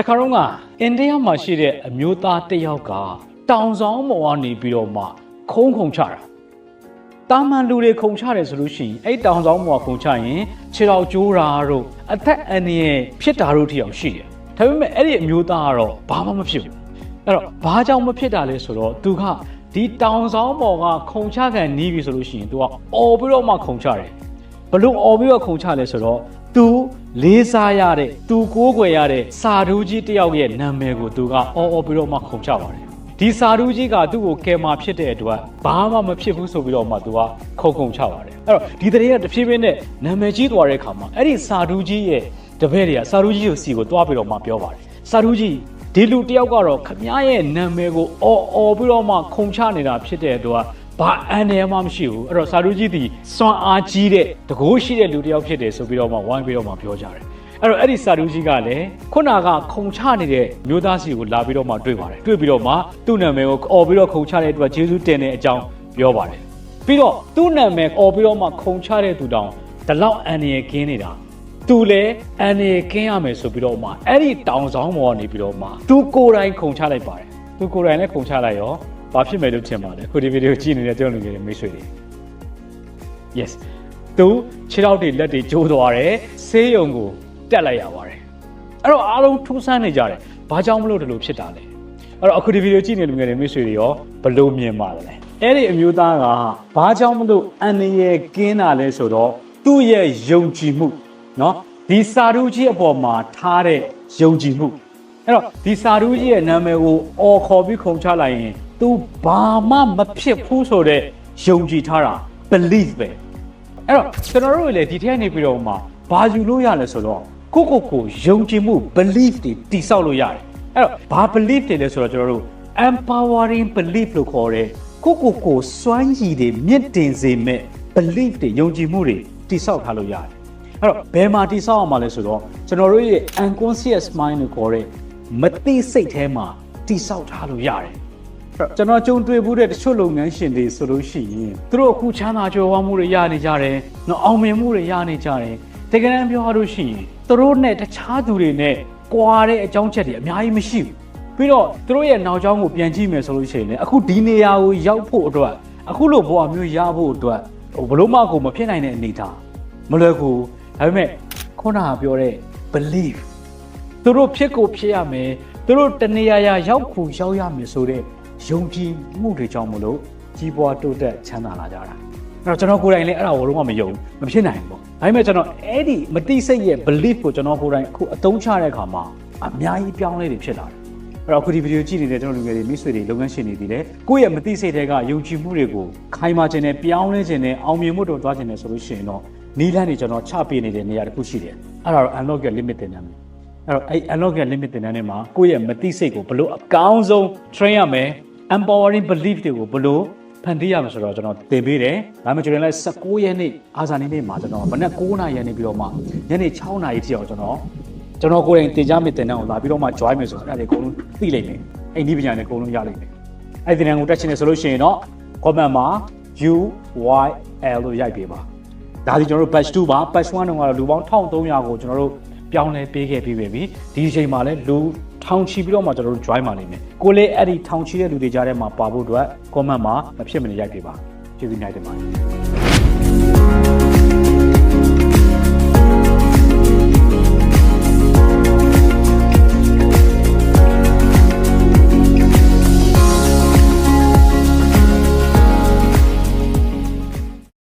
တခါတော့ကအိန္ဒိယမှာရှိတဲ့အမျိုးသားတစ်ယောက်ကတောင်ဆောင်ပေါ်ကနေပြီးတော့မှခုံးခုံချတာတာမန်လူတွေခုံချတယ်ဆိုလို့ရှိရင်အဲ့တောင်ဆောင်ပေါ်ကခုံချရင်ခြေတော်ကျိုးတာတို့အသက်အန္တရာယ်ဖြစ်တာတို့ထိအောင်ရှိတယ်ဒါပေမဲ့အဲ့ဒီအမျိုးသားကတော့ဘာမှမဖြစ်ဘူးအဲ့တော့ဘာကြောင့်မဖြစ်တာလဲဆိုတော့သူကဒီတောင်ဆောင်ပေါ်ကခုံချခံနီးပြီဆိုလို့ရှိရင်သူကအော်ပြီးတော့မှခုံချတယ်ဘလို့អော်ပြီးတော့ခုံချလဲဆိုတော့ तू လေးစားရတဲ့သူကိုးကွယ်ရတဲ့စာဓုကြီးတယောက်ရဲ့နာမည်ကိုသူကအော်အော်ပြီးတော့မှခုန်ချပါတယ်ဒီစာဓုကြီးကသူ့ကိုကယ်မှာဖြစ်တဲ့အတွက်ဘာမှမဖြစ်ဘူးဆိုပြီးတော့မှသူကခုန်ခုန်ချပါတယ်အဲ့တော့ဒီတရေကတဖြည်းဖြည်းနဲ့နာမည်ကြီးသွားတဲ့အခါမှာအဲ့ဒီစာဓုကြီးရဲ့တပည့်တွေကစာဓုကြီးကိုစီကိုတွားပြီးတော့မှပြောပါတယ်စာဓုကြီးဒီလူတယောက်ကတော့ခမည်းရဲ့နာမည်ကိုအော်အော်ပြီးတော့မှခုန်ချနေတာဖြစ်တဲ့အတွက် ဘာအန်တယ်မှမရှိဘူးအဲ့တော့စာရုကြီးဒီစွမ်းအားကြီးတဲ့တကိုးရှိတဲ့လူတစ်ယောက်ဖြစ်တယ်ဆိုပြီးတော့မှဝိုင်းပြီးတော့မှပြောကြတယ်အဲ့တော့အဲ့ဒီစာရုကြီးကလည်းခုနကခုံချနေတဲ့မျိုးသားစီကိုလာပြီးတော့မှတွေ့ပါတယ်တွေ့ပြီးတော့မှသူ့နာမည်ကိုអော်ပြီးတော့ခုံချတဲ့အတွက်ဂျေဇုတင်တဲ့အကြောင်းပြောပါတယ်ပြီးတော့သူ့နာမည်អော်ပြီးတော့မှခုံချတဲ့သူတောင်ဒီလောက်အန်ရယ်ကင်းနေတာသူလည်းအန်ရယ်ကင်းရမယ်ဆိုပြီးတော့မှအဲ့ဒီတောင်ဆောင်ပေါ်ကနေပြီးတော့မှသူကိုယ်တိုင်ခုံချလိုက်ပါတယ်သူကိုယ်တိုင်လည်းခုံချလိုက်ရော ဘာဖြစ်မယ်လို့ထင်ပါလဲခုဒီဗီဒီယိုကြည့်နေတဲ့ကြောက်လူငယ်တွေမိတ်ဆွေတွေ yes သူခြေထောက်တွေလက်တွေကျိုးသွားတယ်ဆေးရုံကိုတက်လိုက်ရပါတယ်အဲ့တော့အားလုံးထူးဆန်းနေကြတယ်ဘာကြောင့်မလို့ဒီလိုဖြစ်တာလဲအဲ့တော့အခုဒီဗီဒီယိုကြည့်နေတဲ့လူငယ်တွေမိတ်ဆွေတွေရောဘယ်လိုမြင်ပါလဲအဲ့ဒီအမျိုးသားကဘာကြောင့်မလို့အန်ရယ်ကင်းတာလဲဆိုတော့သူ့ရဲ့ယုံကြည်မှုเนาะဒီစာရုကြီးအပေါ်မှာထားတဲ့ယုံကြည်မှု အဲ့တော့ဒီစာရူးကြီးရဲ့နာမည်ကိုအော်ခေါ်ပြီးခုံချလိုက်ရင် तू ဘာမှမဖြစ်ဘူးဆိုတော့ယုံကြည်ထားတာ belief ပဲအဲ့တော့ကျွန်တော်တို့လည်းဒီထက်နေပြီးတော့မှဘာယူလို့ရလဲဆိုတော့ကိုကိုကိုယုံကြည်မှု belief တွေတိဆောက်လို့ရတယ်အဲ့တော့ဘာ belief တွေလဲဆိုတော့ကျွန်တော်တို့ empowering belief လို့ခေါ်တယ်ကိုကိုကိုစွမ်းရည်တွေမြင့်တင်စေမဲ့ belief တွေယုံကြည်မှုတွေတိဆောက်ထားလို့ရတယ်အဲ့တော့ဘယ်မှာတိဆောက်အောင်မလဲဆိုတော့ကျွန်တော်တို့ရဲ့ unconscious mind ကိုခေါ်တဲ့မသိစိတ်ထဲမှာတိဆောက်ထားလို့ရတယ်အဲ့တော့ ကျွန်တော်ကြုံတွေ့ဘူးတဲ့တချို့လုပ်ငန်းရှင်တွေဆိုလို့ရှိရင်သူတို့အခုချမ်းသာကြွယ်ဝမှုတွေရနေကြတယ်။နော်အောင်မြင်မှုတွေရနေကြတယ်။တကယ်တမ်းပြောရလို့ရှိရင်သူတို့နဲ့တခြားသူတွေနဲ့ကွာတဲ့အကြောင်းချက်တွေအများကြီးမရှိဘူး။ပြီးတော့သူတို့ရဲ့နောက်ကျောင်းကိုပြန်ကြည့်မယ်ဆိုလို့ရှိရင်လည်းအခုဒီနေရာကိုရောက်ဖို့အတွက်အခုလိုဘဝမျိုးရဖို့အတွက်ဟိုဘလို့မှကိုမဖြစ်နိုင်တဲ့အနေအထားမလွယ်ကူဒါပေမဲ့ခုနကပြောတဲ့ belief သူတို့ဖြစ်ကိုဖြစ်ရမယ်သူတို့တနေရာရာရောက်ခုရောက်ရမယ်ဆိုတဲ့ ယုံကြည်မှုတွေကြောင့်မလို့ကြီးပွားတိုးတက်ချမ်းသာလာကြတာအဲ့တော့ကျွန်တော်ကိုယ်တိုင်လည်းအဲ့ဒါကိုတော့မယုံဘူးမဖြစ်နိုင်ဘူးပေါ့ဒါပေမဲ့ကျွန်တော်အဲ့ဒီမတိစိတ်ရဲ့ belief ကိုကျွန်တော်ကိုယ်တိုင်အခုအသုံးချတဲ့အခါမှာအများကြီးပြောင်းလဲတွေဖြစ်လာတယ်အဲ့တော့အခုဒီဗီဒီယိုကြည့်နေတဲ့ကျွန်တော်လူငယ်တွေမိတ်ဆွေတွေလုပ်ငန်းရှင်တွေဒီလေကိုယ့်ရဲ့မတိစိတ်တွေကယုံကြည်မှုတွေကိုခိုင်မာခြင်းနဲ့ပြောင်းလဲခြင်းနဲ့အောင်မြင်မှုတို့သွားခြင်းနဲ့ဆိုလို့ရှိရင်တော့နီးလန်းတွေကျွန်တော်ချပေးနေတဲ့နေရာတစ်ခုရှိတယ်အဲ့ဒါတော့ unlock your limit တင်တယ်မယ်အဲ့တော့အဲ့ unlock ရဲ့ limit တင်တဲ့နေမှာကိုယ့်ရဲ့မသိစိတ်ကိုဘလို့အကောင်းဆုံး train ရမယ် empowering belief တွေကိုဘလို့ဖန်တီးရမယ်ဆိုတော့ကျွန်တော်သင်ပေးတယ်။ဒါမှမဟုတ်ကျွန်တော်လည်း19ရက်နေ့အာဇာနေ့နေ့မှာကျွန်တော်မနက်9:00နာရီနေပြီးတော့မှညနေ6:00နာရီထိအောင်ကျွန်တော်ကျွန်တော်ကိုယ်တိုင်တင် जा မိတင်တဲ့အောင်လာပြီးတော့မှ join မယ်ဆိုတော့အဲ့ဒါတွေအကုန်လုံးသိလိမ့်မယ်။အဲ့ဒီပညာတွေအကုန်လုံးရလိမ့်မယ်။အဲ့ဒီတင်တဲ့ကိုတက်ချင်တယ်ဆိုလို့ရှိရင်တော့ comment မှာ U Y L လို့ရိုက်ပေးပါ။ဒါဒီကျွန်တော်တို့ batch 2ပါ batch 1တုန်းကတော့လူပေါင်း1300ကိုကျွန်တော်တို့ပြောင်းလဲပေးခဲ့ပြီးပြီဒီအချိန်မှာလည်းလူ ထောင်ချီပြီးတော့မှကျွန်တော်တို့ join ပါလိမ့်မယ်ကိုလေးအဲ့ဒီထောင်ချီတဲ့လူတွေကြားထဲမှာပါဖို့အတွက် comment မှာမဖြစ်မနေရိုက်ပေးပါကျေးဇူးများတင်ပါတယ်